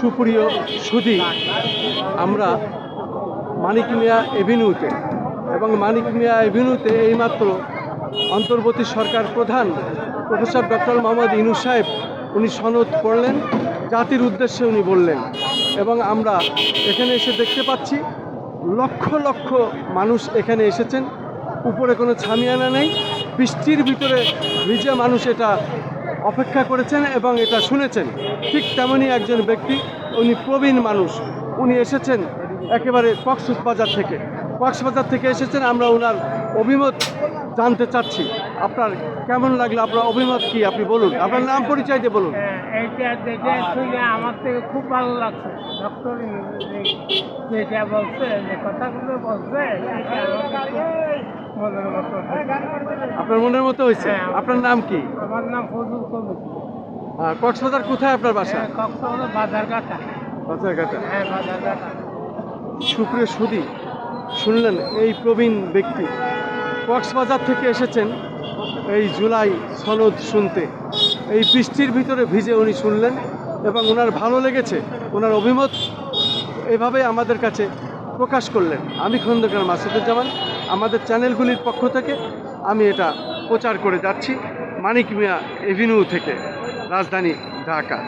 সুপ্রিয় সুধী, আমরা মানিক মিয়া এভিনিউতে এবং মানিক মিয়া এভিনিউতে এইমাত্র অন্তর্বর্তী সরকার প্রধান প্রফেসর ডক্টর মোহাম্মদ ইনু সাহেব উনি সনদ পড়লেন জাতির উদ্দেশ্যে উনি বললেন এবং আমরা এখানে এসে দেখতে পাচ্ছি লক্ষ লক্ষ মানুষ এখানে এসেছেন, উপরে কোনো ছামিয়ানা নেই, বৃষ্টির ভিতরে ভিজে মানুষ এটা অপেক্ষা করেছেন এবং এটা শুনেছেন। ঠিক তেমনই একজন ব্যক্তি উনি প্রবীণ মানুষ উনি এসেছেন একেবারে কক্সবাজার থেকে। কক্সবাজার থেকে এসেছেন আমরা ওনার অভিমত জানতে চাচ্ছি। আপনার কেমন লাগল? আপনার অভিমত কি? আপনি বলুন। আপনার নাম পরিচয় দিয়ে বলুন। হ্যাঁ, আমার থেকে খুব ভালো লাগছে। ডক্টর যেটা বলছে যে কথাগুলো বলছে আপনার মনের মতো হয়েছে? হ্যাঁ। আপনার নাম কি? আমার নাম ফজল কবির। কক্সবাজার কোথায় আপনার বাসা? হ্যাঁ, কক্সবাজার বাজারঘাটা। বাজারঘাটা। হ্যাঁ বাজারঘাটা। সুপ্রিয় সুদী শুনলেন এই প্রবীণ ব্যক্তি কক্সবাজার থেকে এসেছেন এই জুলাই সনদ শুনতে। এই বৃষ্টির ভিতরে ভিজে উনি শুনলেন এবং ওনার ভালো লেগেছে ওনার অভিমত এভাবে আমাদের কাছে প্রকাশ করলেন। আমি খন্দকার মাসুদুজ্জামান আমাদের চ্যানেলগুলির পক্ষ থেকে আমি এটা প্রচার করে যাচ্ছি মানিক মিয়া এভিনিউ থেকে, রাজধানী ঢাকা।